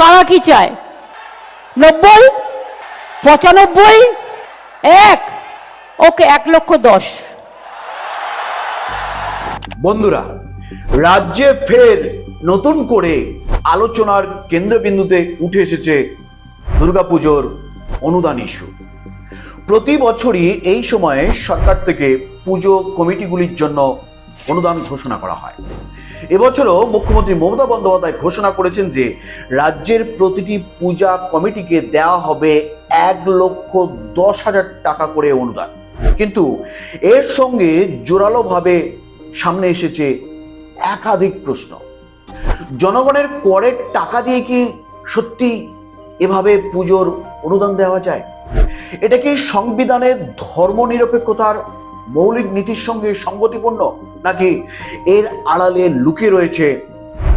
কারা কি চায়? নব্বই? পঁচানব্বই? এক? ওকে, এক লক্ষ দশ। বন্ধুরা, রাজ্যে ফের নতুন করে আলোচনার কেন্দ্রবিন্দুতে উঠে এসেছে দুর্গাপুজোর অনুদান ইস্যু। প্রতি বছরই এই সময়ে সরকার থেকে পুজো কমিটিগুলির জন্য অনুদান ঘোষণা করা হয়। এবছরও মুখ্যমন্ত্রী মমতা বন্দ্যোপাধ্যায় ঘোষণা করেছেন যে, রাজ্যের প্রতিটি পূজা কমিটিকে দেওয়া হবে এক লক্ষ দশ হাজার টাকা করে অনুদান। কিন্তু এর সঙ্গে জোরালোভাবে সামনে এসেছে একাধিক প্রশ্ন। জনগণের করের টাকা দিয়ে কি সত্যি এভাবে পুজোর অনুদান দেওয়া যায়? এটা কি সংবিধানের ধর্মনিরপেক্ষতার মৌলিক নীতির সঙ্গে সঙ্গতিপূর্ণ নাকি এর আড়ালে লুকিয়ে রয়েছে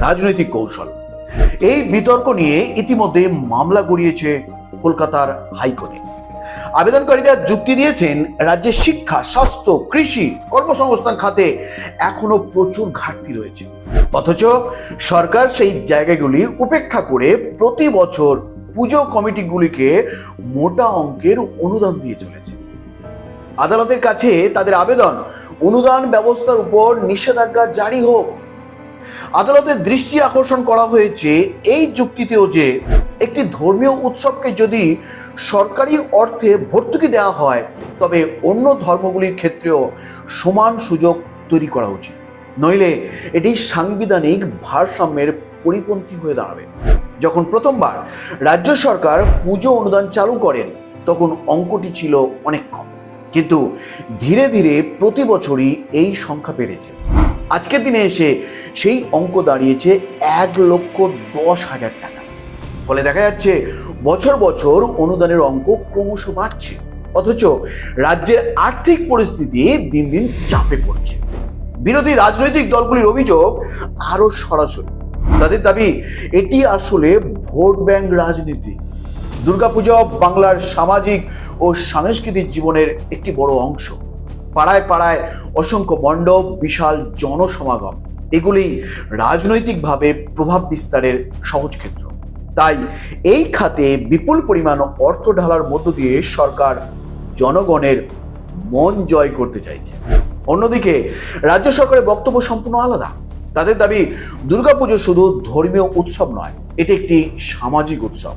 রাজনৈতিক কৌশল? এই বিতর্ক নিয়ে ইতিমধ্যে মামলা গড়িয়েছে কলকাতার হাইকোর্টে। আবেদনকারীরা যুক্তি দিয়েছেন রাজ্যের শিক্ষা, স্বাস্থ্য, কৃষি, কর্মসংস্থান খাতে এখনও প্রচুর ঘাটতি রয়েছে। অথচ সরকার সেই জায়গাগুলি উপেক্ষা করে প্রতি বছর পুজো কমিটিগুলিকে মোটা অঙ্কের অনুদান দিয়ে চলেছে। আদালতের কাছে তাদের আবেদন, অনুদান ব্যবস্থার উপর নিষেধাজ্ঞা জারি হোক। আদালতের দৃষ্টি আকর্ষণ করা হয়েছে এই যুক্তিতেও যে একটি ধর্মীয় উৎসবকে যদি সরকারি অর্থে ভর্তুকি দেওয়া হয়, তবে অন্য ধর্মগুলির ক্ষেত্রেও সমান সুযোগ তৈরি করা উচিত। নইলে এটি সাংবিধানিক ভারসাম্যের পরিপন্থী হয়ে দাঁড়াবে। যখন প্রথমবার রাজ্য সরকার পুজো অনুদান চালু করেন, তখন অঙ্কটি ছিল অনেক কম। কিন্তু ধীরে ধীরে প্রতি বছরই এই সংখ্যা বেড়েছে। আজকের দিনে এসে সেই অঙ্ক দাঁড়িয়েছে এক লক্ষ দশ হাজার টাকা। ফলে দেখা যাচ্ছে বছর বছর অনুদানের অঙ্ক ক্রমশ বাড়ছে। অথচ রাজ্যের আর্থিক পরিস্থিতি দিন দিন চাপে পড়ছে। বিরোধী রাজনৈতিক দলগুলির অভিযোগ আরও সরাসরি। তাদের দাবি, এটি আসলে ভোট ব্যাংক রাজনীতি। দুর্গাপূজা বাংলার সামাজিক ও সাংস্কৃতিক জীবনের একটি বড় অংশ। পাড়ায় পাড়ায় অসংখ্য মণ্ডপ, বিশাল জনসমাগম, এগুলি রাজনৈতিকভাবে প্রভাব বিস্তারের সহজ ক্ষেত্র। তাই এই খাতে বিপুল পরিমাণ অর্থ ঢালার মধ্য দিয়ে সরকার জনগণের মন জয় করতে চাইছে। অন্যদিকে রাজ্য সরকারের বক্তব্য সম্পূর্ণ আলাদা। তাদের দাবি, দুর্গাপুজো শুধু ধর্মীয় উৎসব নয়, এটি একটি সামাজিক উৎসব।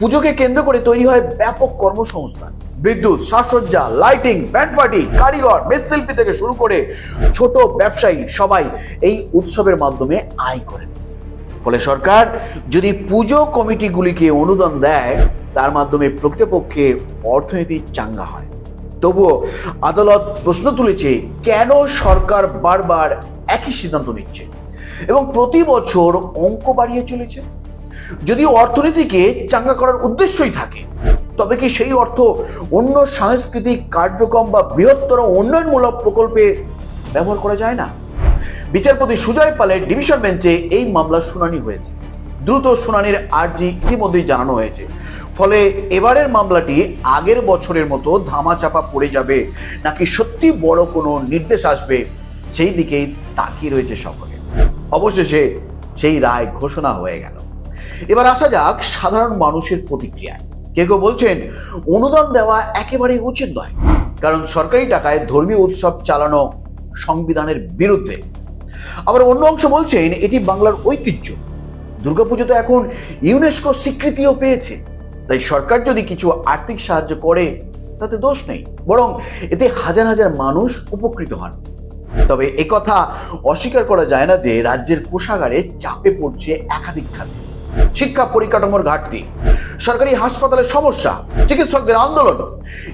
পুজোকে কেন্দ্র করে তৈরি হয় ব্যাপক কর্মসংস্থান। বিদ্যুৎ, সাজসজ্জা লাইটিং ব্যান্ড পার্টি কারিগর, মৃৎশিল্পী থেকে শুরু করে ছোট ব্যবসায়ী সবাই এই উৎসবের মাধ্যমে আয় করেন। ফলে সরকার যদি পুজো কমিটিগুলিকে অনুদান দেয়, তার মাধ্যমে প্রকৃতপক্ষে অর্থনীতি চাঙ্গা হয়। তবুও আদালত প্রশ্ন তুলেছে, কেন সরকার বারবার একই সিদ্ধান্ত নিচ্ছে? এবং প্রতি বছর অঙ্ক বাড়িয়ে চলেছে? যদি অর্থনীতিকে চাঙ্গা করার উদ্দেশ্যই থাকে, তবে কি সেই অর্থ অন্য সাংস্কৃতিক কার্যক্রম বা বৃহত্তর উন্নয়নমূলক প্রকল্পে ব্যবহার করা যায় না? বিচারপতি সুজয় পালের ডিভিশন বেঞ্চে এই মামলার শুনানি হয়েছে। দ্রুত শুনানির আর্জি ইতিমধ্যেই জানানো হয়েছে। ফলে এবারের মামলাটি আগের বছরের মতো ধামাচাপা পড়ে যাবে, নাকি সত্যি বড় কোনো নির্দেশ আসবে, সেই দিকেই তাকিয়ে রয়েছে সকলে। অবশেষে সেই রায় ঘোষণা হয়ে গেল। এবার আসা যাক সাধারণ মানুষের প্রতিক্রিয়ায়। কেউ কেউ বলছেন, অনুদান দেওয়া একেবারেই উচিত নয়, কারণ সরকারি টাকায় ধর্মীয় উৎসব চালানো সংবিধানের বিরুদ্ধে। আবার অন্য অংশ বলছেন, এটি বাংলার ঐতিহ্য। দুর্গাপুজো তো এখন ইউনেস্কো স্বীকৃতিও পেয়েছে। তাই সরকার যদি কিছু আর্থিক সাহায্য করে, তাতে দোষ নেই। বরং এতে হাজার হাজার মানুষ উপকৃত হন। তবে কথা অস্বীকার করা যায় না যে, রাজ্যের কোষাগারে চাপে পড়ছে একাধিক খাতে। শিক্ষা পরিকাঠামোর ঘাটতি। সরকারি হাসপাতালের সমস্যা, চিকিৎসকদের আন্দোলন।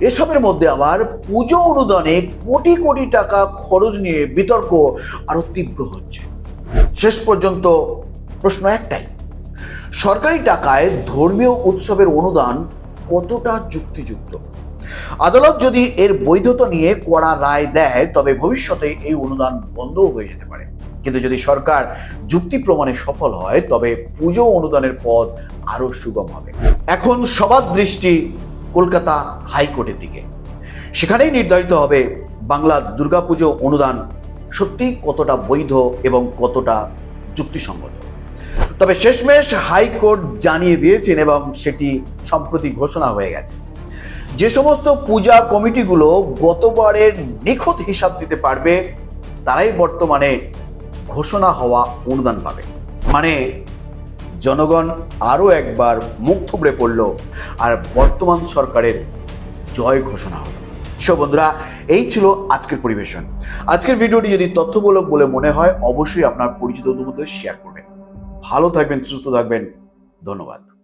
এসবের মধ্যে আবার পুজো অনুদানে কোটি কোটি টাকা খরচ নিয়ে বিতর্ক আরও তীব্র হচ্ছে। শেষ পর্যন্ত প্রশ্ন একটাই, সরকারি টাকায় ধর্মীয় উৎসবের অনুদান কতটা যুক্তিযুক্ত? আদালত যদি এর বৈধতা নিয়ে কড়া রায় দেয়, তবে ভবিষ্যতে এই অনুদান বন্ধও হয়ে যেতে পারে। কিন্তু যদি সরকার যুক্তি প্রমাণে সফল হয়, তবে পুজো অনুদানের পথ আরও সুগম হবে। এখন সবার দৃষ্টি কলকাতা হাইকোর্টের দিকে। সেখানেই নির্ধারিত হবে বাংলা দুর্গাপুজো অনুদান সত্যি কতটা বৈধ এবং কতটা যুক্তিসঙ্গত। তবে শেষমেশ হাইকোর্ট জানিয়ে দিয়েছেন এবং সেটি সম্প্রতি ঘোষণা হয়ে গেছে। যে সমস্ত পূজা কমিটিগুলো গতবারের নিখুঁত হিসাব দিতে পারবে, তারাই বর্তমানে ঘোষণা হওয়া অনুদান পাবে। মানে জনগণ আরও একবার মুখ থুবড়ে পড়ল আর বর্তমান সরকারের জয় ঘোষণা হলো। সো বন্ধুরা, এই ছিল আজকের পরিবেশন। আজকের ভিডিওটি যদি তথ্যমূলক বলে মনে হয়, অবশ্যই আপনার পরিচিতদের মধ্যে শেয়ার করবেন। ভালো থাকবেন, সুস্থ থাকবেন। ধন্যবাদ।